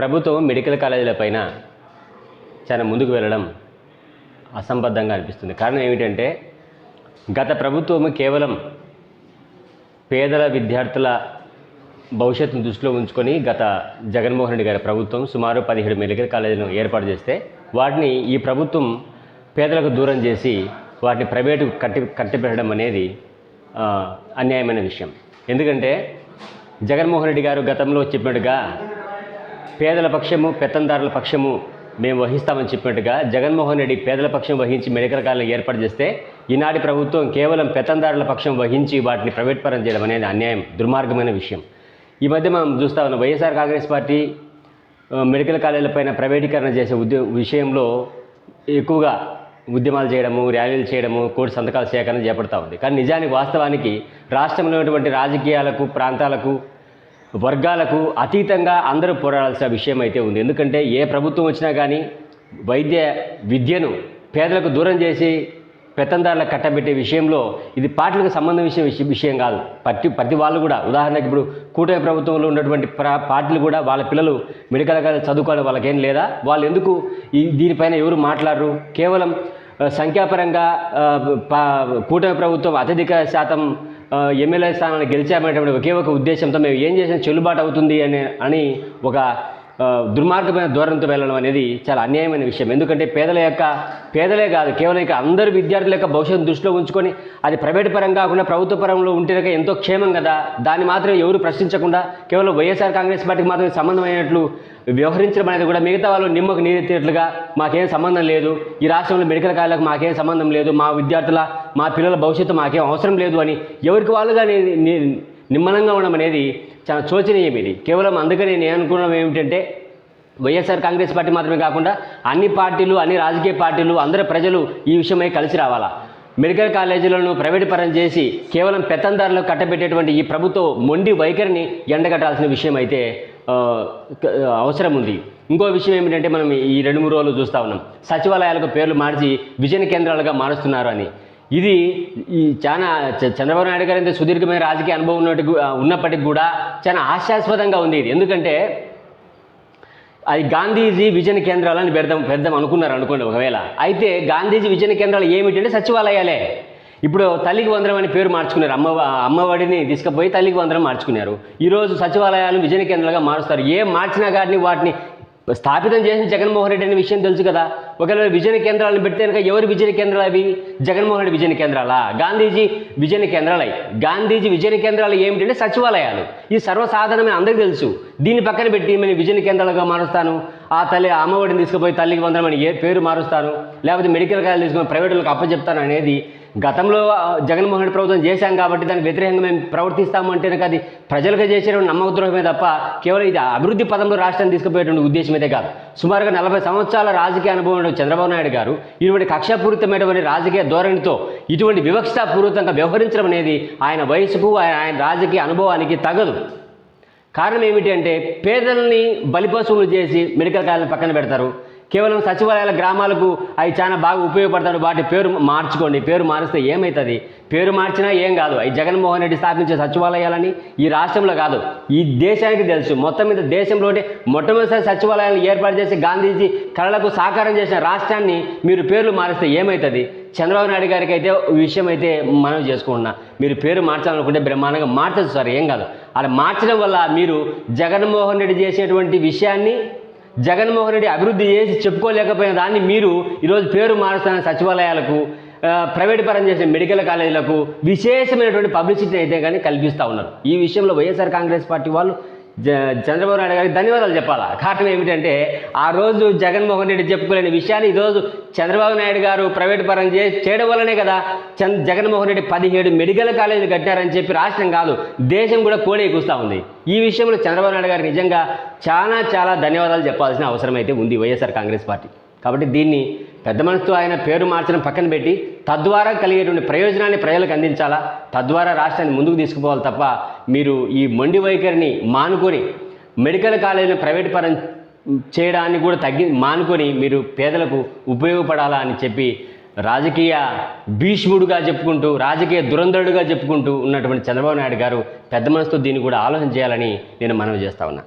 ప్రభుత్వం మెడికల్ కాలేజీల పైన చాలా ముందుకు వెళ్ళడం అసంబద్ధంగా అనిపిస్తుంది. కారణం ఏమిటంటే గత ప్రభుత్వం కేవలం పేదల విద్యార్థుల భవిష్యత్తును దృష్టిలో ఉంచుకొని గత జగన్మోహన్ రెడ్డి గారి ప్రభుత్వం సుమారు పదిహేడు మెడికల్ కాలేజీలను ఏర్పాటు చేస్తే వాటిని ఈ ప్రభుత్వం పేదలకు దూరం చేసి వాటిని ప్రైవేటు కట్టి కట్టిపెట్టడం అనేది అన్యాయమైన విషయం. ఎందుకంటే జగన్మోహన్ రెడ్డి గారు గతంలో చెప్పినట్టుగా పేదల పక్షము పెత్తందారుల పక్షము మేము వహిస్తామని చెప్పినట్టుగా జగన్మోహన్ రెడ్డి పేదల పక్షం వహించి మెడికల్ కాలేజీలు ఏర్పాటు చేస్తే ఈనాటి ప్రభుత్వం కేవలం పెత్తందారుల పక్షం వహించి వాటిని ప్రైవేట్ పరం చేయడం అనేది అన్యాయం దుర్మార్గమైన విషయం. ఈ మధ్య మనం చూస్తా ఉన్నాం వైఎస్ఆర్ కాంగ్రెస్ పార్టీ మెడికల్ కాలేజీలపైన ప్రైవేటీకరణ చేసే ఉద్య విషయంలో ఎక్కువగా ఉద్యమాలు చేయడము ర్యాలీలు చేయడము కోటి సంతకాల సేకరణ చేపడతా ఉంది. కానీ నిజానికి వాస్తవానికి రాష్ట్రంలో ఉన్నటువంటి రాజకీయాలకు ప్రాంతాలకు వర్గాలకు అతీతంగా అందరూ పోరాడాల్సిన విషయం అయితే ఉంది. ఎందుకంటే ఏ ప్రభుత్వం వచ్చినా కానీ వైద్య విద్యను పేదలకు దూరం చేసి పెత్తందారులకు కట్టబెట్టే విషయంలో ఇది పార్టీలకు సంబంధం విషయం విషయం- కాదు. ప్రతి ప్రతి వాళ్ళు కూడా ఉదాహరణకి ఇప్పుడు కూటమి ప్రభుత్వంలో ఉన్నటువంటి పార్టీలు కూడా వాళ్ళ పిల్లలు మెడికల్ కాలేజ్ చదువుకోవాలి వాళ్ళకేం లేదా? వాళ్ళు ఎందుకు ఈ దీనిపైన ఎవరు మాట్లాడరు? కేవలం సంఖ్యాపరంగా పా- కూటమి ప్రభుత్వం అత్యధిక శాతం ఎమ్మెల్యే స్థానాన్ని గెలిచామనేటువంటి ఒకే ఒక ఉద్దేశంతో మేము ఏం చేసినా చెల్లుబాటు అవుతుంది అని అని ఒక దుర్మార్గమైన ధోరణితో వెళ్ళడం అనేది చాలా అన్యాయమైన విషయం. ఎందుకంటే పేదల యొక్క పేదలే కాదు కేవలం ఇక అందరు విద్యార్థుల యొక్క భవిష్యత్తు దృష్టిలో ఉంచుకొని అది ప్రైవేట్ పరం కాకుండా ప్రభుత్వ పరంలో ఉంటేనే ఎంతో క్షేమం కదా. దాన్ని మాత్రం ఎవరు ప్రశ్నించకుండా కేవలం వైఎస్ఆర్ కాంగ్రెస్ పార్టీకి మాత్రమే సంబంధమైనట్లు వ్యవహరించడం అనేది కూడా మిగతా వాళ్ళు నిమ్మకు నీరెత్తేట్లుగా మాకేం సంబంధం లేదు. ఈ రాష్ట్రంలో మెడికల్ కాలేజీలకు మాకేం సంబంధం లేదు. మా విద్యార్థుల మా పిల్లల భవిష్యత్తు మాకేం అవసరం లేదు అని ఎవరికి వాళ్ళుగా కానీ నిమ్మలంగా ఉండడం అనేది చాలా శోచనీయం ఇది. కేవలం అందుకని నేను అనుకున్నాం ఏమిటంటే వైఎస్ఆర్ కాంగ్రెస్ పార్టీ మాత్రమే కాకుండా అన్ని పార్టీలు అన్ని రాజకీయ పార్టీలు అందరి ప్రజలు ఈ విషయమై కలిసి రావాలా? మెడికల్ కాలేజీలను ప్రైవేట్ పరం చేసి కేవలం పెత్తందారులకు కట్టబెట్టేటువంటి ఈ ప్రభుత్వ మొండి వైఖరిని ఎండగట్టాల్సిన విషయం అయితే అవసరం ఉంది. ఇంకో విషయం ఏమిటంటే మనం ఈ రెండు మూడు రోజులు చూస్తూ ఉన్నాం. సచివాలయాలకు పేర్లు మార్చి విజయన కేంద్రాలుగా మారుస్తున్నారు అని. ఇది ఈ చాలా చ- చంద్రబాబు నాయుడు గారి ఇంత సుదీర్ఘమైన రాజకీయ అనుభవం ఉన్నట్టు ఉన్నప్పటికీ కూడా చాలా హాస్యాస్పదంగా ఉంది ఇది. ఎందుకంటే అది గాంధీజీ విజన కేంద్రాలని పెడదాం పెడదాం అనుకున్నారు అనుకోండి ఒకవేళ. అయితే గాంధీజీ విజన కేంద్రాలు ఏమిటంటే సచివాలయాలే. ఇప్పుడు తల్లికి వందరం అని పేరు మార్చుకున్నారు. అమ్మ అమ్మఒడిని తీసుకుపోయి తల్లికి వందనం మార్చుకున్నారు. ఈరోజు సచివాలయాలు విజయ కేంద్రాలుగా మారుస్తారు. ఏం మార్చినా కానీ వాటిని స్థాపితం చేసిన జగన్మోహన్ రెడ్డి అనే విషయం తెలుసు కదా. ఒకవేళ విజన కేంద్రాలను పెడితే కనుక ఎవరి విజన కేంద్రాలు అవి? జగన్మోహన్ రెడ్డి విజన కేంద్రాలా? గాంధీజీ విజన కేంద్రాలై గాంధీజీ విజన కేంద్రాలు ఏమిటంటే సచివాలయాలు. ఈ సర్వసాధారణమైన అందరికీ తెలుసు. దీన్ని పక్కన పెట్టి నేను విజన కేంద్రాలుగా మారుస్తాను? ఆ తల్లి అమ్మఒడిని తీసుకుపోయి తల్లికి వందనం ఏ పేరు మారుస్తాను? లేకపోతే మెడికల్ కాలేజ్ తీసుకుని ప్రైవేటులకు అప్పచెప్తాను అనేది గతంలో జగన్మోహన్ రెడ్డి ప్రభుత్వం చేశాం కాబట్టి దానికి వ్యతిరేకంగా మేము ప్రవర్తిస్తాము అంటే అది ప్రజలకు చేసేటువంటి నమ్మకద్రోహమే తప్ప కేవలం ఇది అభివృద్ధి పదంలో రాష్ట్రాన్ని తీసుకుపోయేటువంటి ఉద్దేశం అయితే కాదు. సుమారుగా నలభై సంవత్సరాల రాజకీయ అనుభవం ముఖ్యమంత్రి చంద్రబాబు నాయుడు గారు ఇటువంటి కక్షపూరితమైనటువంటి రాజకీయ ధోరణితో ఇటువంటి వివక్షతాపూరితంగా వ్యవహరించడం అనేది ఆయన వయసుకు ఆయన రాజకీయ అనుభవానికి తగదు. కారణం ఏమిటి అంటే పేదల్ని బలిపశువులు చేసి మెడికల్ కాలేజీని పక్కన పెడతారు. కేవలం సచివాలయాల గ్రామాలకు అవి చాలా బాగా ఉపయోగపడతాడు వాటి పేరు మార్చుకోండి. పేరు మారిస్తే ఏమవుతుంది పేరు మార్చినా ఏం కాదు. అవి జగన్మోహన్ రెడ్డి స్థాపించే సచివాలయాలని ఈ రాష్ట్రంలో కాదు. ఈ దేశానికి తెలుసు. మొత్తం మీద దేశంలోనే మొట్టమొదటిసారి సచివాలయాలను ఏర్పాటు చేసి గాంధీజీ కళలకు సాకారం చేసిన రాష్ట్రాన్ని మీరు పేర్లు మారిస్తే ఏమవుతుంది చంద్రబాబు నాయుడు గారికి అయితే విషయం అయితే మనం చేసుకుంటున్నా. మీరు పేరు మార్చాలనుకుంటే బ్రహ్మాండంగా మార్చచ్చు సార్. ఏం కాదు. అలా మార్చడం వల్ల మీరు జగన్మోహన్ రెడ్డి చేసేటువంటి విషయాన్ని జగన్మోహన్ రెడ్డి అభివృద్ధి చేసి చెప్పుకోలేకపోయిన దాన్ని మీరు ఈరోజు పేరు మారుస్తున్న సచివాలయాలకు ప్రైవేట్ పరం చేసిన మెడికల్ కాలేజీలకు విశేషమైనటువంటి పబ్లిసిటీ అయితే కానీ కల్పిస్తూ ఉన్నారు. ఈ విషయంలో వైఎస్ఆర్ కాంగ్రెస్ పార్టీ వాళ్ళు చంద్రబాబు నాయుడు గారికి ధన్యవాదాలు చెప్పాలా? కారణం ఏమిటంటే ఆ రోజు జగన్మోహన్ రెడ్డి చెప్పుకోలేని విషయాన్ని ఈరోజు చంద్రబాబు నాయుడు గారు ప్రైవేట్ పరం చే చేయడం వల్లనే కదా చంద్ జగన్మోహన్ రెడ్డి పదిహేడు మెడికల్ కాలేజీలు కట్టారని చెప్పి రాష్ట్రం కాదు దేశం కూడా కోడే కూస్తూ ఉంది. ఈ విషయంలో చంద్రబాబు నాయుడు గారికి నిజంగా చాలా చాలా ధన్యవాదాలు చెప్పాల్సిన అవసరం అయితే ఉంది వైఎస్ఆర్ కాంగ్రెస్ పార్టీ. కాబట్టి దీన్ని పెద్ద మనసుతో ఆయన పేరు మార్చడం పక్కన పెట్టి తద్వారా కలిగేటువంటి ప్రయోజనాన్ని ప్రజలకు అందించాలా? తద్వారా రాష్ట్రాన్ని ముందుకు తీసుకుపోవాలి తప్ప మీరు ఈ మొండి వైఖరిని మానుకొని మెడికల్ కాలేజీని ప్రైవేట్ పరం చేయడాన్ని కూడా తగ్గి మానుకొని మీరు పేదలకు ఉపయోగపడాలా అని చెప్పి రాజకీయ భీష్ముడుగా చెప్పుకుంటూ రాజకీయ దురంధరుడుగా చెప్పుకుంటూ ఉన్నటువంటి చంద్రబాబు నాయుడు గారు పెద్ద మనసుతో దీన్ని కూడా ఆలోచన చేయాలని నేను మనవి చేస్తా ఉన్నా.